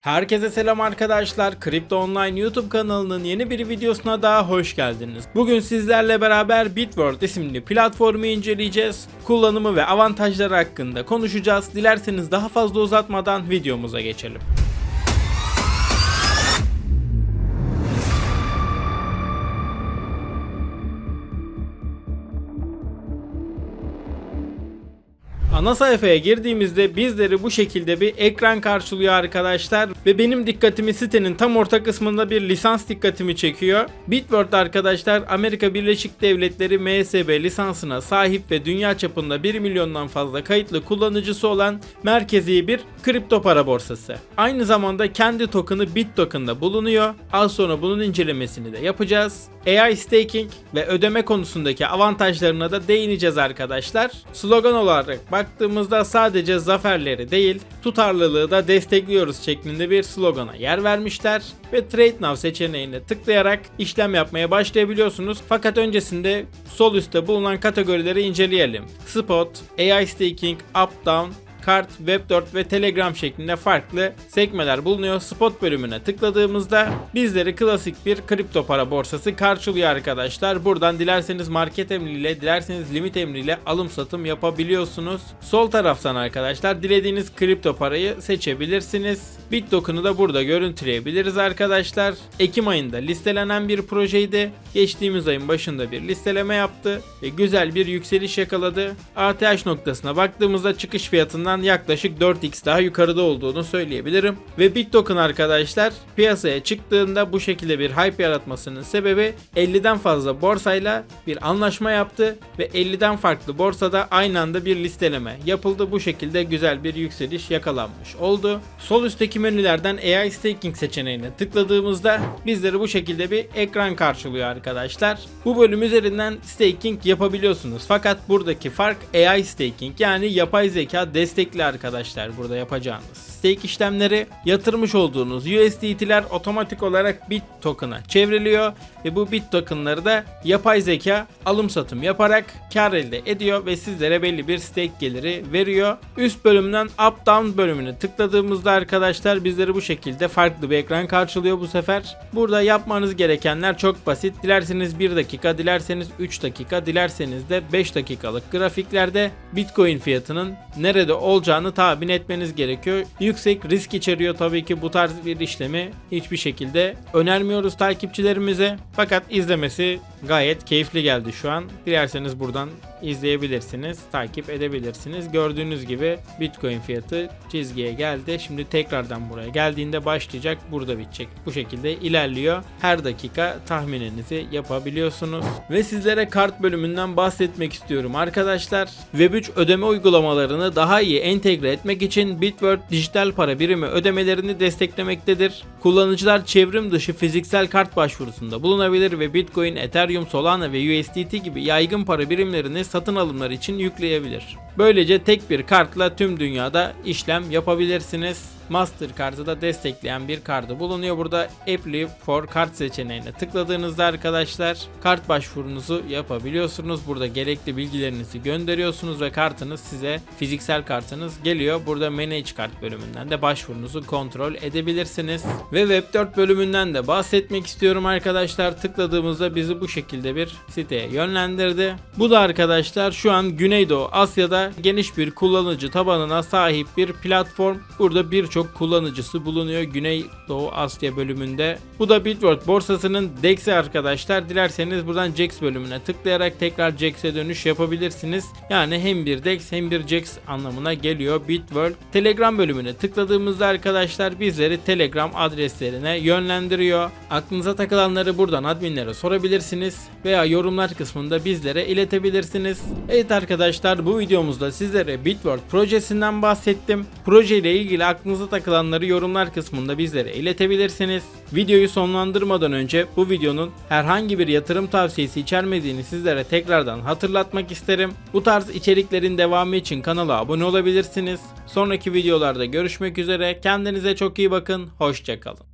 Herkese selam arkadaşlar. Kripto Online YouTube kanalının yeni bir videosuna daha hoş geldiniz. Bugün sizlerle beraber Bitworld isimli platformu inceleyeceğiz. Kullanımı ve avantajları hakkında konuşacağız. Dilerseniz daha fazla uzatmadan videomuza geçelim. Ana sayfaya girdiğimizde bizleri bu şekilde bir ekran karşılıyor arkadaşlar ve benim dikkatimi sitenin tam orta kısmında bir lisans dikkatimi çekiyor. Bitworld arkadaşlar Amerika Birleşik Devletleri MSB lisansına sahip ve dünya çapında 1 milyondan fazla kayıtlı kullanıcısı olan merkezi bir kripto para borsası. Aynı zamanda kendi token'ı BitToken'da bulunuyor. Az sonra bunun incelemesini de yapacağız. AI staking ve ödeme konusundaki avantajlarına da değineceğiz arkadaşlar. Slogan olarak baktığımızda sadece zaferleri değil, tutarlılığı da destekliyoruz şeklinde bir slogana yer vermişler ve Trade Now seçeneğine tıklayarak işlem yapmaya başlayabiliyorsunuz. Fakat öncesinde sol üstte bulunan kategorileri inceleyelim. Spot, AI staking, up down, kart, Web4 ve Telegram şeklinde farklı sekmeler bulunuyor. Spot bölümüne tıkladığımızda bizleri klasik bir kripto para borsası karşılıyor arkadaşlar. Buradan dilerseniz market emriyle, dilerseniz limit emriyle alım satım yapabiliyorsunuz. Sol taraftan arkadaşlar dilediğiniz kripto parayı seçebilirsiniz. BitToken'ı da burada görüntüleyebiliriz arkadaşlar. Ekim ayında listelenen bir projeydi. Geçtiğimiz ayın başında bir listeleme yaptı ve güzel bir yükseliş yakaladı. ATH noktasına baktığımızda çıkış fiyatından yaklaşık 4x daha yukarıda olduğunu söyleyebilirim. Ve BitToken arkadaşlar piyasaya çıktığında bu şekilde bir hype yaratmasının sebebi 50'den fazla borsayla bir anlaşma yaptı ve 50'den farklı borsada aynı anda bir listeleme yapıldı. Bu şekilde güzel bir yükseliş yakalanmış oldu. Sol üstteki menülerden AI Staking seçeneğine tıkladığımızda bizleri bu şekilde bir ekran karşılıyor arkadaşlar. Bu bölüm üzerinden staking yapabiliyorsunuz. Fakat buradaki fark AI Staking yani yapay zeka destekli arkadaşlar burada yapacağınız. Stake işlemleri yatırmış olduğunuz USDT'ler otomatik olarak Bit token'a çevriliyor ve bu Bit token'ları da yapay zeka alım satım yaparak kar elde ediyor ve sizlere belli bir stake geliri veriyor. Üst bölümden up down bölümünü tıkladığımızda arkadaşlar bizleri bu şekilde farklı bir ekran karşılıyor bu sefer. Burada yapmanız gerekenler çok basit. Dilerseniz 1 dakika, dilerseniz 3 dakika, dilerseniz de 5 dakikalık grafiklerde Bitcoin fiyatının nerede olacağını tahmin etmeniz gerekiyor. Yüksek risk içeriyor tabii ki bu tarz bir işlemi hiçbir şekilde önermiyoruz takipçilerimize. Fakat izlemesi gayet keyifli geldi şu an. Dilerseniz buradan izleyebilirsiniz, takip edebilirsiniz. Gördüğünüz gibi Bitcoin fiyatı çizgiye geldi. Şimdi tekrardan buraya geldiğinde başlayacak, burada bitecek. Bu şekilde ilerliyor. Her dakika tahmininizi yapabiliyorsunuz. Ve sizlere kart bölümünden bahsetmek istiyorum arkadaşlar. Web3 ödeme uygulamalarını daha iyi entegre etmek için Bitworld dijital para birimi ödemelerini desteklemektedir. Kullanıcılar çevrim dışı fiziksel kart başvurusunda bulunabilir ve Bitcoin, Ethereum, Solana ve USDT gibi yaygın para birimlerini satın alımlar için yükleyebilir. Böylece tek bir kartla tüm dünyada işlem yapabilirsiniz. Mastercard'ı da destekleyen bir kartı bulunuyor. Burada Apply for Card seçeneğine tıkladığınızda arkadaşlar kart başvurunuzu yapabiliyorsunuz. Burada gerekli bilgilerinizi gönderiyorsunuz ve kartınız size fiziksel kartınız geliyor. Burada Manage Kart bölümünden de başvurunuzu kontrol edebilirsiniz. Ve Web4 bölümünden de bahsetmek istiyorum arkadaşlar. Tıkladığımızda bizi bu şekilde bir siteye yönlendirdi. Bu da arkadaşlar şu an Güneydoğu Asya'da geniş bir kullanıcı tabanına sahip bir platform. Burada birçok kullanıcısı bulunuyor Güneydoğu Asya bölümünde. Bu da Bitworld borsasının DEX'i arkadaşlar. Dilerseniz buradan JAX bölümüne tıklayarak tekrar JAX'e dönüş yapabilirsiniz. Yani hem bir DEX hem bir JAX anlamına geliyor Bitworld. Telegram bölümüne tıkladığımızda arkadaşlar bizleri Telegram adreslerine yönlendiriyor. Aklınıza takılanları buradan adminlere sorabilirsiniz veya yorumlar kısmında bizlere iletebilirsiniz. Evet arkadaşlar bu videomuzda sizlere Bitworld projesinden bahsettim. Proje ile ilgili aklınıza takılanları yorumlar kısmında bizlere iletebilirsiniz. Videoyu sonlandırmadan önce bu videonun herhangi bir yatırım tavsiyesi içermediğini sizlere tekrardan hatırlatmak isterim. Bu tarz içeriklerin devamı için kanala abone olabilirsiniz. Sonraki videolarda görüşmek üzere. Kendinize çok iyi bakın. Hoşçakalın.